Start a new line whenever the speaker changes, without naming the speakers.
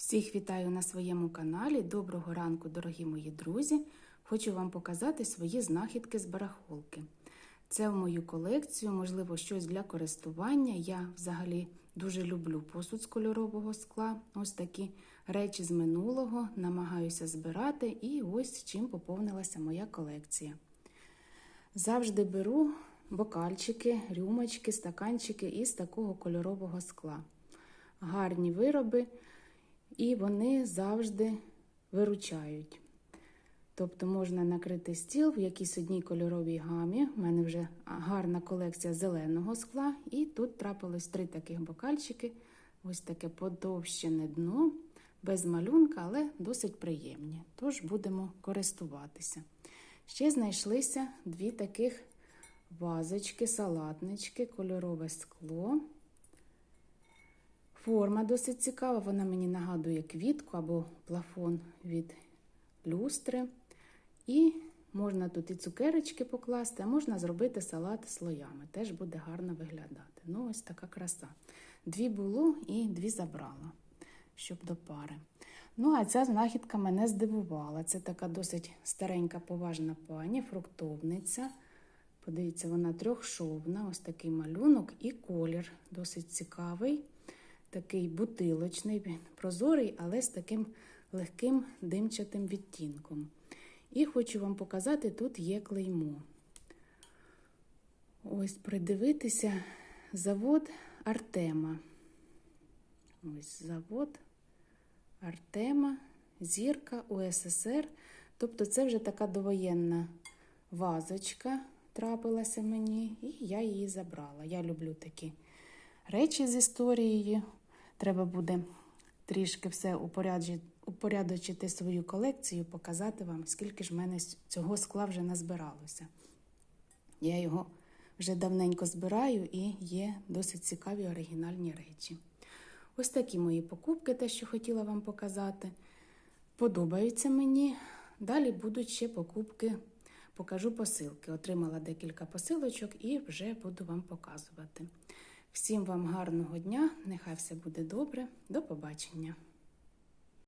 Всіх вітаю на своєму каналі. Доброго ранку, дорогі мої друзі! Хочу вам показати свої знахідки з барахолки. Це в мою колекцію, можливо, щось для користування. Я взагалі дуже люблю посуд з кольорового скла. Ось такі речі з минулого намагаюся збирати, і ось чим поповнилася моя колекція. Завжди беру бокальчики, рюмочки, стаканчики із такого кольорового скла. Гарні вироби, і вони завжди виручають. Тобто можна накрити стіл в якійсь одній кольоровій гамі. У мене вже гарна колекція зеленого скла, і тут трапилось три таких бокальчики. Ось таке подовщене дно, без малюнка, але досить приємні. Тож будемо користуватися. Ще знайшлися дві таких вазочки, салатнички, кольорове скло. Форма досить цікава, вона мені нагадує квітку або плафон від люстри. І можна тут і цукерочки покласти, а можна зробити салат слоями. Теж буде гарно виглядати. Ну, ось така краса. Дві було і дві забрала, щоб до пари. Ну, а ця знахідка мене здивувала. Це така досить старенька, поважна пані, фруктовниця. Подивіться, вона трьохшовна, ось такий малюнок і колір досить цікавий, такий бутилочний, прозорий, але з таким легким димчатим відтінком. І хочу вам показати, тут є клеймо. Ось придивитися завод Артема. Ось завод Артема, зірка УССР. Тобто це вже така довоєнна вазочка трапилася мені, і я її забрала. Я люблю такі речі з історією. Треба буде трішки все упорядочити свою колекцію, показати вам, скільки ж мене цього скла вже назбиралося. Я його вже давненько збираю і є досить цікаві оригінальні речі. Ось такі мої покупки, те, що хотіла вам показати. Подобаються мені. Далі будуть ще покупки, покажу посилки. Отримала декілька посилочок і вже буду вам показувати. Всім вам гарного дня, нехай все буде добре. До побачення!